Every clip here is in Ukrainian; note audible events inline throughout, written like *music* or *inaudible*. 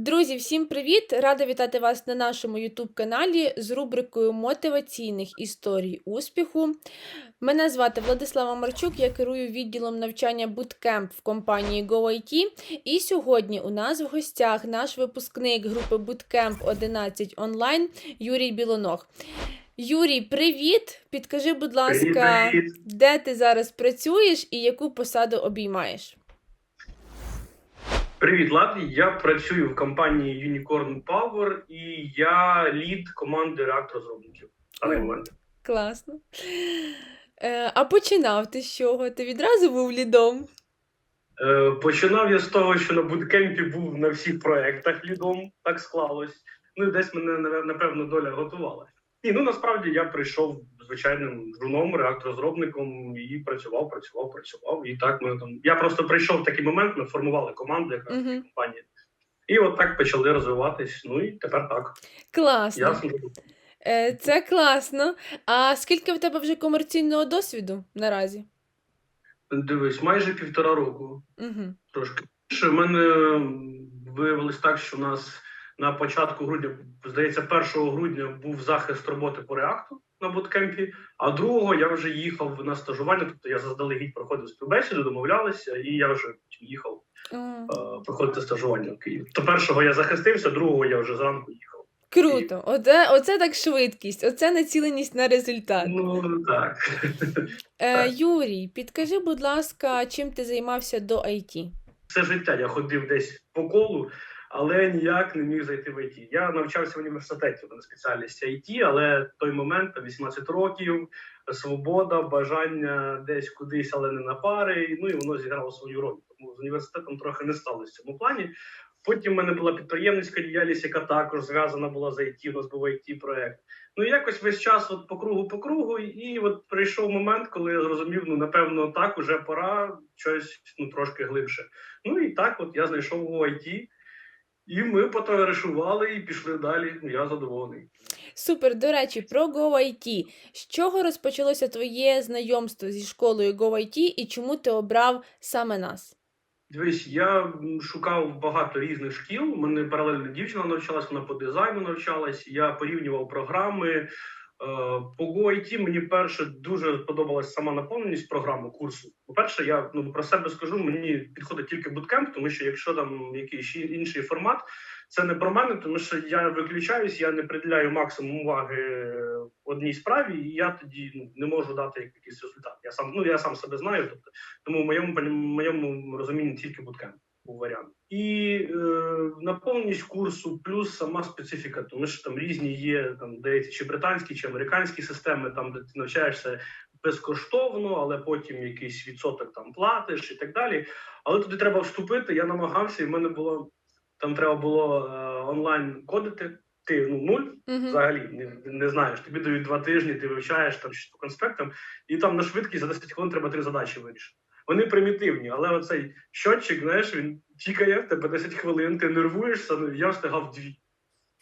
Друзі, всім привіт! Рада вітати вас на нашому YouTube каналі з рубрикою мотиваційних історій успіху. Мене звати Владислава Марчук, я керую відділом навчання Bootcamp в компанії GoIT. І сьогодні у нас в гостях наш випускник групи Bootcamp 11 онлайн Юрій Білоног. Юрій, привіт! Підкажи, будь ласка, Привіт, де ти зараз працюєш і яку посаду обіймаєш? Привіт, Влад. Я працюю в компанії Unicorn Power і я лід команди реактор розробників. На момент. Класно. Е, а починав ти з чого? Ти відразу був лідом? Е, починав я з того, що на буткемпі був на всіх проєктах лідом, так склалось. Ну і десь мене напевно доля готувала. Ні, ну насправді я прийшов звичайним жуном, реактор-розробником і працював, працював, працював. І так ми там. Я просто прийшов в такий момент, ми формували команду якраз Угу. компанії. І от так почали розвиватись. Ну і тепер так. Класно. Ясно. Е, це класно. А скільки в тебе вже комерційного досвіду наразі? Дивись, майже півтора року. Угу. Трошки. У мене виявилось так, що у нас на початку грудня, здається, 1 грудня був захист роботи по реакту на буткемпі, а 2 я вже їхав на стажування, тобто я заздалегідь проходив співбесіду, домовлялися, і я вже їхав е, проходити стажування в Київ. То першого я захистився, другого я вже зранку їхав. Круто. Оце, оце так швидкість, оце націленість на результат. Ну так. Е, Юрій, підкажи, будь ласка, чим ти займався до IT? Все життя я ходив десь по колу, але ніяк не міг зайти в ІТ. Я навчався в університеті на спеціальність IT, але той момент, там, 18 років, свобода, бажання десь кудись, але не на пари. Ну і воно зіграло свою роль. Тому з університетом трохи не сталося в цьому плані. Потім в мене була підприємницька діяльність, яка також зв'язана була з IT, у нас був it проект. Ну і якось весь час от по кругу, по кругу, і от прийшов момент, коли я зрозумів, ну напевно, так уже пора щось ну трошки глибше. Ну і так, от я знайшов у IT, і ми потоваришували і пішли далі. Я задоволений. Супер, до речі, про GoIT. З чого розпочалося твоє знайомство зі школою GoIT і чому ти обрав саме нас? Дивись, я шукав багато різних шкіл. У мене паралельно дівчина навчалась, вона по дизайну навчалась. Я порівнював програми. Е, По GoIT мені перше дуже сподобалась сама наповненість програми курсу. По-перше, я ну про себе скажу, мені підходить тільки буткемп, тому що якщо там якийсь інший формат, це не про мене, тому що я виключаюсь, я не приділяю максимум уваги одній справі, і я тоді ну, не можу дати якийсь результат. Я сам ну я сам себе знаю, тобто тому в моєму моєму розумінні тільки буткемп був варіант. І е, наповненість курсу, плюс сама специфіка, тому що там різні є там здається, чи британські, чи американські системи, там де ти навчаєшся безкоштовно, але потім якийсь відсоток там платиш і так далі. Але туди треба вступити. Я намагався, і в мене було там треба було е, онлайн кодити. Ти ну нуль Угу. взагалі не, не знаєш. Тобі дають два тижні, ти вивчаєш там щось по конспектам, і там на швидкість за 10 хвилин треба три задачі вирішити. Вони примітивні, але оцей щотчик, знаєш, він тікає в тебе 10 хвилин, ти нервуєшся, ну я встигав дві.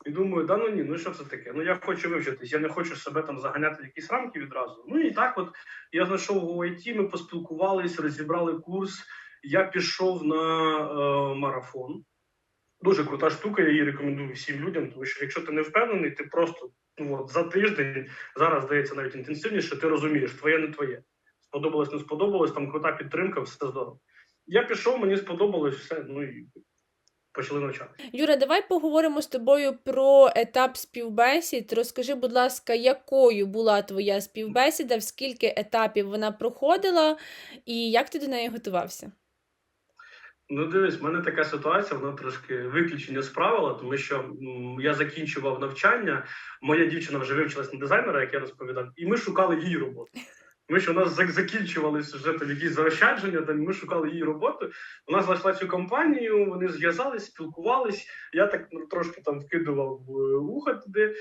І думаю, да ну ні, ну що це таке? Ну я хочу вивчитись, я не хочу себе там заганяти в якісь рамки відразу. Ну і так, от я знайшов у IT, ми поспілкувались, розібрали курс. Я пішов на е, марафон. Дуже крута штука, я її рекомендую всім людям, тому що якщо ти не впевнений, ти просто ну, от, за тиждень, зараз здається навіть інтенсивніше, ти розумієш, твоє не твоє. Сподобалось, не сподобалось, там крута підтримка, все здорово. Я пішов, мені сподобалось все, ну і почали навчати. Юра, давай поговоримо з тобою про етап співбесід. Розкажи, будь ласка, якою була твоя співбесіда, в скільки етапів вона проходила, і як ти до неї готувався? Ну, дивись, в мене така ситуація, вона трошки виключення з правила, тому що м, я закінчував навчання. Моя дівчина вже вивчилась на дизайнера, як я розповідав, і ми шукали її роботу. Тому що у нас закінчувалися вже там якісь заощадження, там ми шукали її роботу. Вона знайшла цю компанію, вони зв'язались, спілкувались. Я так ну, трошки там вкидував е, вуха туди.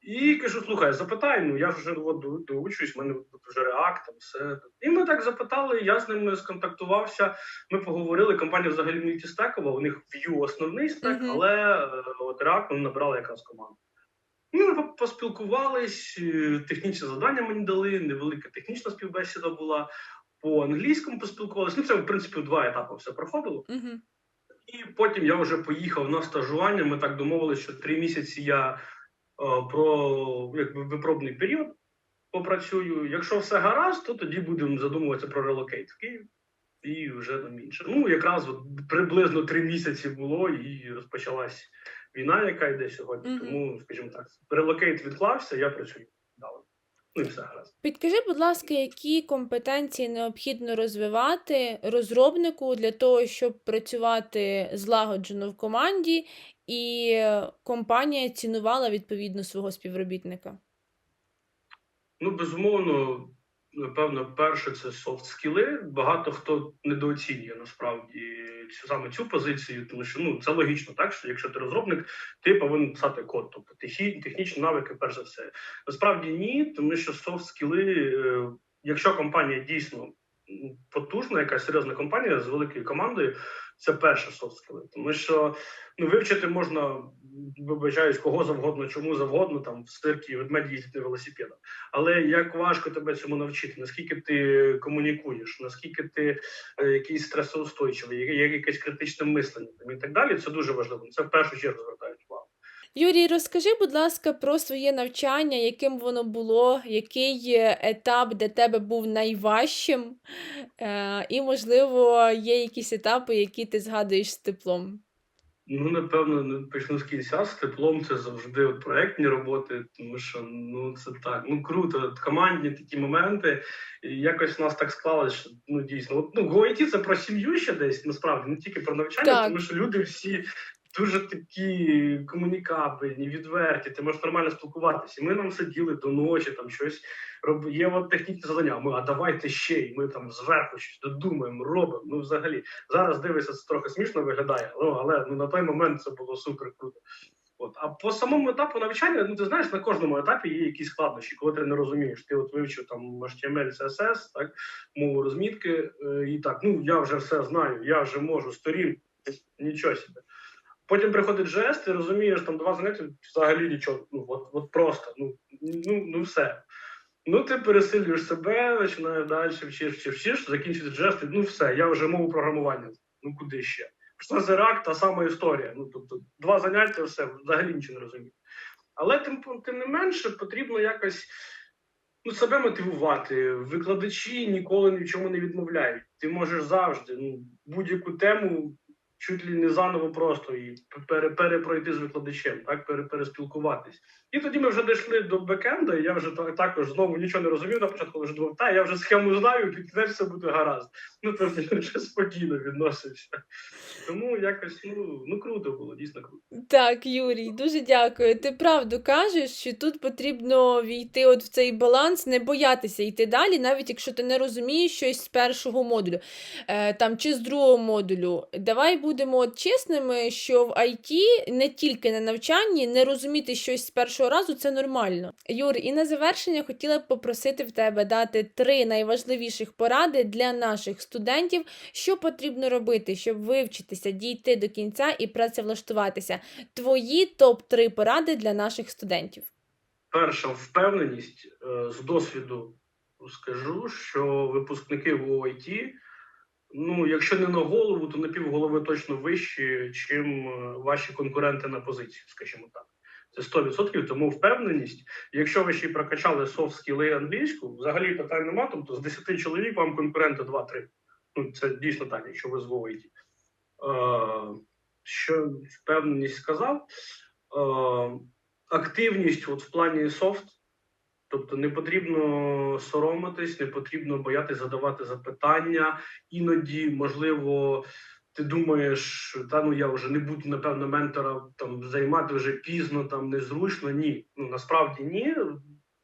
І кажу: слухай, запитай, ну я ж вже от, до- доучуюсь, в мене вже реакт, там все. І ми так запитали, я з ними сконтактувався. Ми поговорили. Компанія взагалі мультістекова, у них Vue основний стек, Мгм. але е, от React вони набрали якраз команду. Ми по- поспілкувались, е, технічне завдання мені дали, невелика технічна співбесіда була. По англійському поспілкувалися. Ну, це, в принципі, два етапи все проходило. Угу. І потім я вже поїхав на стажування. Ми так домовилися, що три місяці я е, про якби випробний період попрацюю. Якщо все гаразд, то тоді будемо задумуватися про релокейт в Київ і вже там інше. Ну якраз от приблизно три місяці було, і розпочалась війна, яка йде сьогодні. Мгм. Тому, скажімо так, релокейт відклався, я працюю далі. Ну і все гаразд. Підкажи, будь ласка, які компетенції необхідно розвивати розробнику для того, щоб працювати злагоджено в команді, і компанія цінувала відповідно свого співробітника? Ну, безумовно, напевно, перше це софт скіли. Багато хто недооцінює насправді цю саме цю позицію, тому що ну це логічно, так що якщо ти розробник, ти повинен писати код, тобто технічні навики, перш за все. Насправді ні, тому що софт скіли, е, якщо компанія дійсно потужна, якась серйозна компанія з великою командою, це перше софт скіли. Тому що ну вивчити можна, вибачаюсь, кого завгодно, чому завгодно, там в стирки ведмеді їздять на велосипедах. Але як важко тебе цьому навчити, наскільки ти комунікуєш, наскільки ти е, якийсь стресоустойчивий, є, якесь критичне мислення там, і так далі, це дуже важливо. Це в першу чергу. Юрій, розкажи, будь ласка, про своє навчання, яким воно було, який етап для тебе був найважчим, е, і, можливо, є якісь етапи, які ти згадуєш з теплом. Ну, напевно, почну з кінця. З теплом це завжди проектні роботи, тому що ну це так. Ну круто, командні такі моменти. І якось у нас так склалось, що ну дійсно, от ну GoIT це про сім'ю ще десь насправді, не тільки про навчання, Так. тому що люди всі. Дуже такі комунікабельні, відверті, ти можеш нормально спілкуватися. Ми нам сиділи до ночі, там щось роб... є от технічне завдання. Ми, а давайте ще, і ми там зверху щось додумаємо, робимо. Ну, взагалі, зараз дивишся, це трохи смішно виглядає, ну але ну на той момент це було супер круто. От а по самому етапу навчання, ну ти знаєш, на кожному етапі є якісь складнощі, коли ти не розумієш. Ти от вивчив там HTML, CSS, так мову розмітки, е, і так, ну я вже все знаю, я вже можу сторін, нічого собі. Потім приходить JS, ти розумієш, там два заняття взагалі нічого. Ну от, от просто, ну, ну, ну все. Ну, ти пересилюєш себе, починаєш далі, вчиш, вчиш, вчиш, закінчується JS, ти, ну все, я вже мову програмування. Ну куди ще? Пішла з React, та сама історія. Ну, тобто, два заняття, все, взагалі нічого не розумію. Але тим, тим не менше потрібно якось ну, себе мотивувати. Викладачі ніколи ні в чому не відмовляють. Ти можеш завжди ну, будь-яку тему чуть ли не заново просто і перепройти з викладачем, так, пере, переспілкуватись. І тоді ми вже дійшли до бекенда, і я вже також знову нічого не розумів на початку, вже думав, та я вже схему знаю, під кінець все буде гаразд. Ну, тобто *laughs* вже спокійно відносився. Тому якось ну, ну круто було, дійсно круто. Так, Юрій, дуже дякую. Ти правду кажеш, що тут потрібно війти от в цей баланс, не боятися йти далі, навіть якщо ти не розумієш щось з першого модулю е, там, чи з другого модулю. Давай будемо чесними, що в IT не тільки на навчанні, не розуміти щось з першого разу це нормально. Юр, і на завершення хотіла б попросити в тебе дати три найважливіших поради для наших студентів, що потрібно робити, щоб вивчитися, дійти до кінця і працевлаштуватися. Твої топ-3 поради для наших студентів. Перша впевненість е, з досвіду скажу, що випускники в ОІТ, ну, якщо не на голову, то на півголови точно вищі, чим е, ваші конкуренти на позиції, скажімо так. Це 100%, тому впевненість. Якщо ви ще й прокачали софт скіли англійську, взагалі питань нема, тобто з 10 чоловік вам конкуренти 2-3. Ну, це дійсно так, якщо ви з ОІТ. Е, що впевненість сказав? Е, активність от в плані софт. Тобто не потрібно соромитись, не потрібно боятися задавати запитання. Іноді, можливо, ти думаєш, та ну я вже не буду, напевно, ментора там займати вже пізно, там незручно. Ні. Ну насправді ні.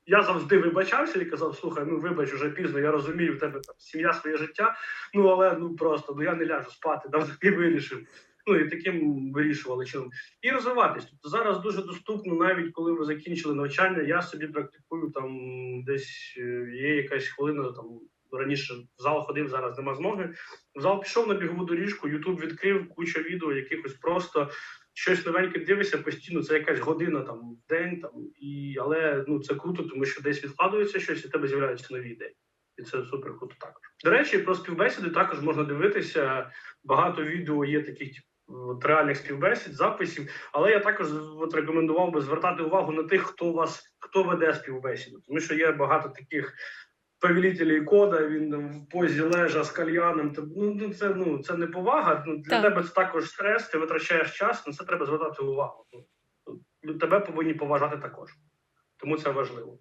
Я завжди вибачався і казав: слухай, ну вибач, вже пізно, я розумію, в тебе там сім'я, своє життя. Ну але ну просто ну я не ляжу спати, давай *laughs* і вирішив. Ну і таким вирішували чином і розвиватись. Тобто зараз дуже доступно, навіть коли ви закінчили навчання. Я собі практикую там десь е, є якась хвилина там. Раніше в зал ходив, зараз нема змоги. В зал пішов на бігову доріжку, Ютуб відкрив, куча відео, якихось просто щось новеньке дивишся постійно. Це якась година там в день, там і але ну це круто, тому що десь відкладується щось, і в тебе з'являються нові ідеї. І це супер круто також. До речі, про співбесіди також можна дивитися. Багато відео є таких, от, реальних співбесід, записів. Але я також от, рекомендував би звертати увагу на тих, хто вас хто веде співбесіду, тому що є багато таких. Повелителі кода, він в позі лежа з кальяном. Ну, ну це ну це не повага. Ну для Так. тебе це також стрес. Ти витрачаєш час. На це треба звертати увагу. Ну, тебе повинні поважати також. Тому це важливо.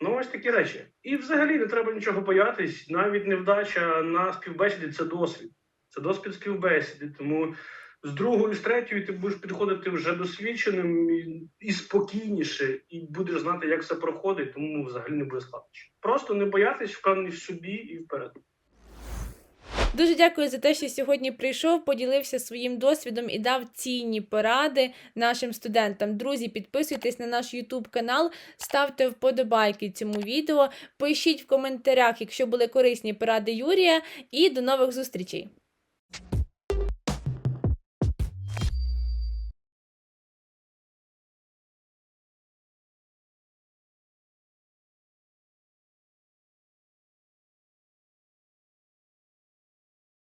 Ну, ось такі речі. І взагалі не треба нічого боятись. Навіть невдача на співбесіді це досвід. Це досвід співбесіди. Тому з другою, з третьою ти будеш підходити вже досвідченим і, і спокійніше, і будеш знати, як все проходить, тому взагалі не буде складніше. Просто не боятись, впевнений в собі і вперед. Дуже дякую за те, що сьогодні прийшов, поділився своїм досвідом і дав цінні поради нашим студентам. Друзі, підписуйтесь на наш YouTube канал, ставте вподобайки цьому відео, пишіть в коментарях, якщо були корисні поради Юрія, і до нових зустрічей!